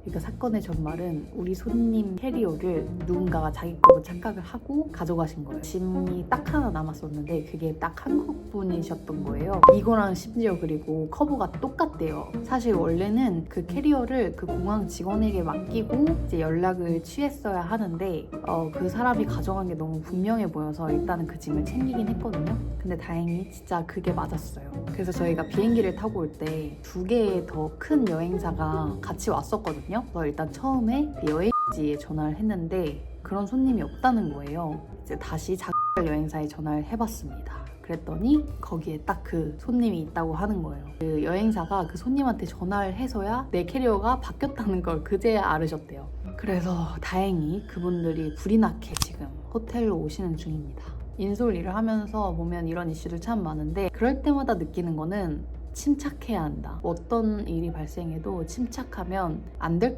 그러니까 사건의 전말은 우리 손님 캐리어를 누군가가 자기 거로 착각을 하고 가져가신 거예요. 짐이 딱 하나 남았었는데 그게 딱 한국 분이셨던 거예요. 이거랑 심지어 그리고 커버가 똑같대요. 사실 원래는 그 캐리어를 그 공항 직원에게 맡기고 이제 연락을 취했어야 하는데 어, 그 사람이 가져간 게 너무 분명해 보여서 일단은 그 짐을 챙기긴 했거든요. 근데 다행히 진짜 그게 맞았어요. 그래서 저희가 비행기를 타고 올 때 두 개의 더 큰 여행사가 같이 왔었거든요. 그래서 일단 처음에 그 여행지에 전화를 했는데 그런 손님이 없다는 거예요. 이제 다시 작 여행사에 전화를 해봤습니다. 그랬더니 거기에 딱 그 손님이 있다고 하는 거예요. 그 여행사가 그 손님한테 전화를 해서야 내 캐리어가 바뀌었다는 걸 그제야 알으셨대요. 그래서 다행히 그분들이 불이 나게 지금 호텔로 오시는 중입니다. 인솔 일을 하면서 보면 이런 이슈들 참 많은데 그럴 때마다 느끼는 거는 침착해야 한다. 어떤 일이 발생해도 침착하면 안될